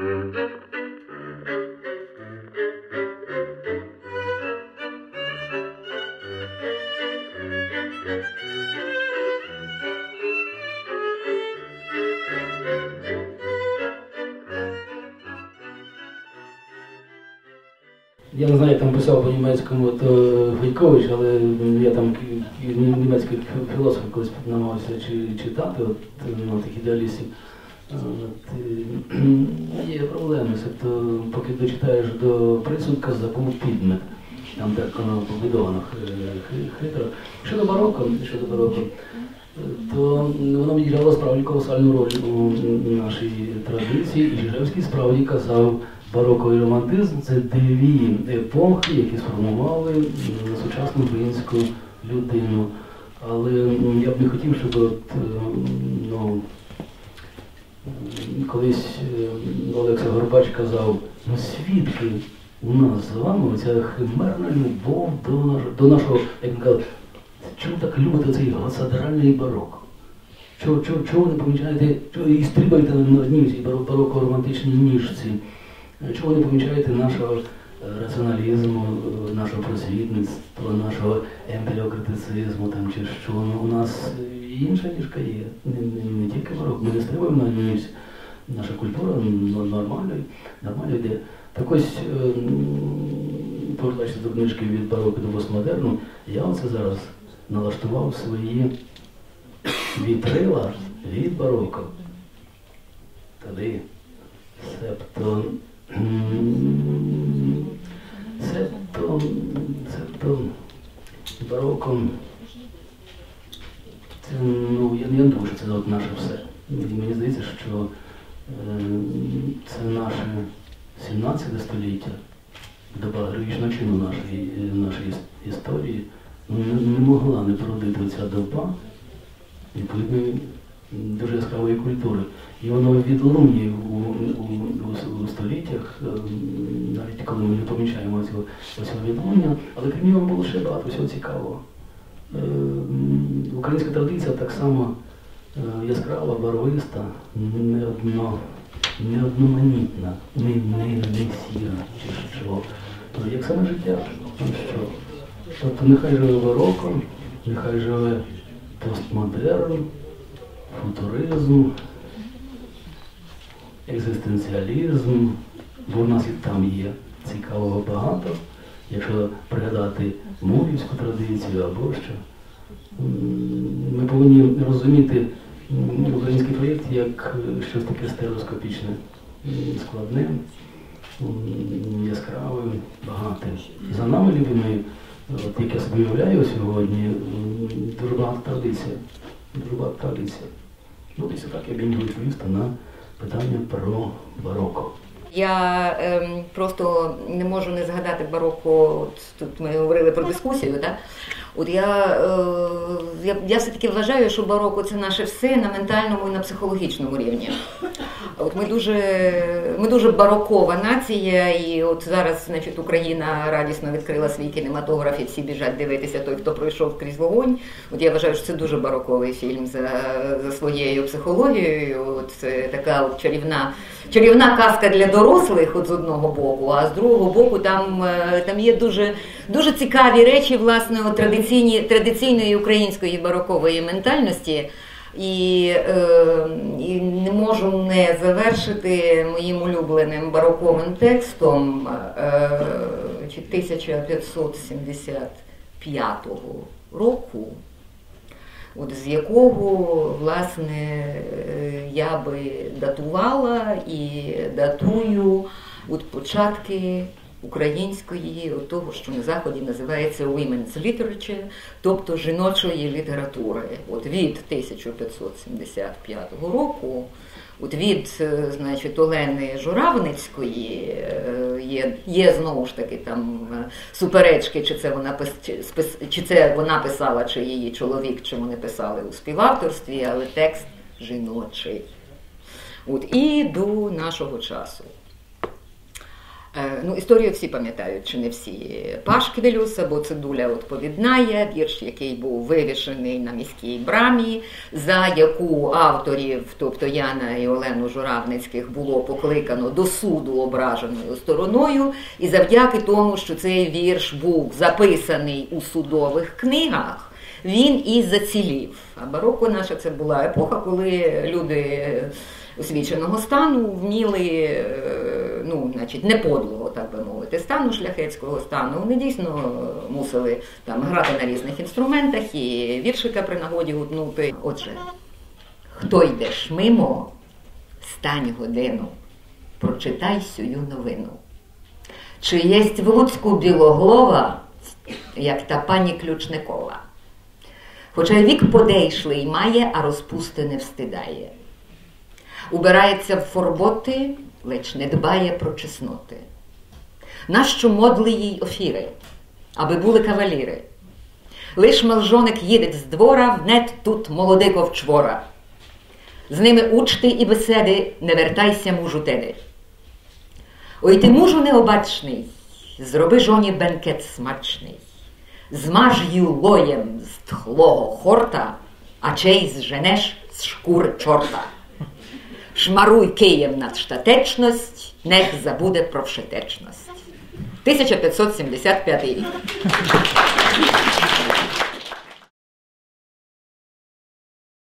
Я не знаю, як там писав по-німецькому то Гайкович, але я там німецьких філософів колись намагався чи, читати, от, ну, тих ідеалістів. І є проблеми, тобто поки дочитаєш до присудка, забув підмет. Там так воно побудовано хи- хитро. Щодо бароко, щодо бароко, то воно відіграло справді колосальну роль у нашій традиції, і Жижевський справді казав, бароко і романтизм це дві епохи, які сформували сучасну українську людину. Але я б не хотів, щоб от, е, ну, колись е, Олекса Горбач казав, ну свідки у нас з вами ця химерна любов до, наш, до нашого, як він казав, чому так любите цей госадральний барок? Чого, чого, чого не помічаєте, чого і стрибаєте на одній цій бароко-романтичній ніжці? Е, Чого не помічаєте нашого е, раціоналізму, е, нашого просвітництва, нашого емпіріокритицизму там чи що? Ну, у нас інша ніжка є. Не, не, не тільки барок. Ми не стрибаємо на ніжці. Наша культура ну, нормально, нормально йде. Так ось, е, повертаючись до книжки від бароко до постмодерну, я оце зараз налаштував свої вітрила від бароко. Туди. Себто, себто, себто бароком. Ну, я не думаю, що це от наше все. Мені здається, що е, це наше 17 століття, доба героїчного чину нашої, е, нашої історії, ну, не, не могла не породити ця доба відповідної дуже яскравої культури. І воно відлунює у, у, у, у століттях, е, навіть коли ми не помічаємо цього, цього відлуння, але крім нього було ще багато всього цікавого. Е, Українська традиція так само е, яскрава, барвиста, не одно, не одноманітна, не, не, сіра чи. Ну, Як саме життя. Ну, що? Тобто нехай живе бароко, нехай живе постмодерн, футуризм, екзистенціалізм, бо в нас і там є цікавого багато. Якщо пригадати мурівську традицію або що, ми повинні розуміти український проєкт як е, щось таке стереоскопічне, складне, яскраве, багате. За нами любими, от як я собі уявляю сьогодні, дуже багато традицій. Дуже багато традицій. Ну, десь так я б відповісти на питання про бароко. Я ем, просто не можу не згадати бароко. От тут ми говорили про дискусію, так? От я, е, я, я все-таки вважаю, що бароко це наше все на ментальному і на психологічному рівні. От ми дуже, ми дуже барокова нація, і от зараз, значить, Україна радісно відкрила свій кінематограф, і всі біжать дивитися той, хто пройшов крізь вогонь. От я вважаю, що це дуже бароковий фільм за, за своєю психологією. От це така от чарівна, чарівна казка для дорослих, от з одного боку, а з другого боку, там, е, там є дуже, дуже цікаві речі, власне, традиційні, традиційної української барокової ментальності. І, е, і не можу не завершити моїм улюбленим бароковим текстом е, чи 1575 року, от з якого власне е, я би датувала і датую от початки української, того, що на заході називається women's literature, тобто жіночої літератури. От від 1575 року. От від е, значить, Олени Журавницької е, є, є знову ж таки там е, суперечки, чи це вона чи, це вона писала, чи її чоловік, чи вони писали у співавторстві, але текст жіночий. От, і до нашого часу. Ну, Історію всі пам'ятають, чи не всі. Пашквілюс або Цидуля відповідає, вірш, який був вивішений на міській брамі, за яку авторів, тобто Яна і Олену Журавницьких, було покликано до суду ображеною стороною. І завдяки тому, що цей вірш був записаний у судових книгах, він і зацілів. А бароко наша це була епоха, коли люди освіченого стану вміли, е, ну, значить, не подлого, так би мовити, стану шляхетського стану. Вони дійсно мусили там грати на різних інструментах і віршика при нагоді гутнути. Отже, хто йдеш мимо, стань годину, прочитай сюю новину. Чи єсть в Луцьку білоголова, як та пані Ключникова? Хоча вік подейшлий має, а розпусти не встидає убирається в форботи, леч не дбає про чесноти. Нащо модли їй офіри, аби були каваліри? Лиш мелжоник їде з двора, внет тут молодико вчвора. З ними учти і беседи, не вертайся мужу теди. Ой ти мужу необачний, зроби жоні бенкет смачний, змаж ю лоєм з тхлого хорта, а чей зженеш з шкури чорта. Шмаруй Києм над штатечність, нех забуде про вшетечність. 1575 рік.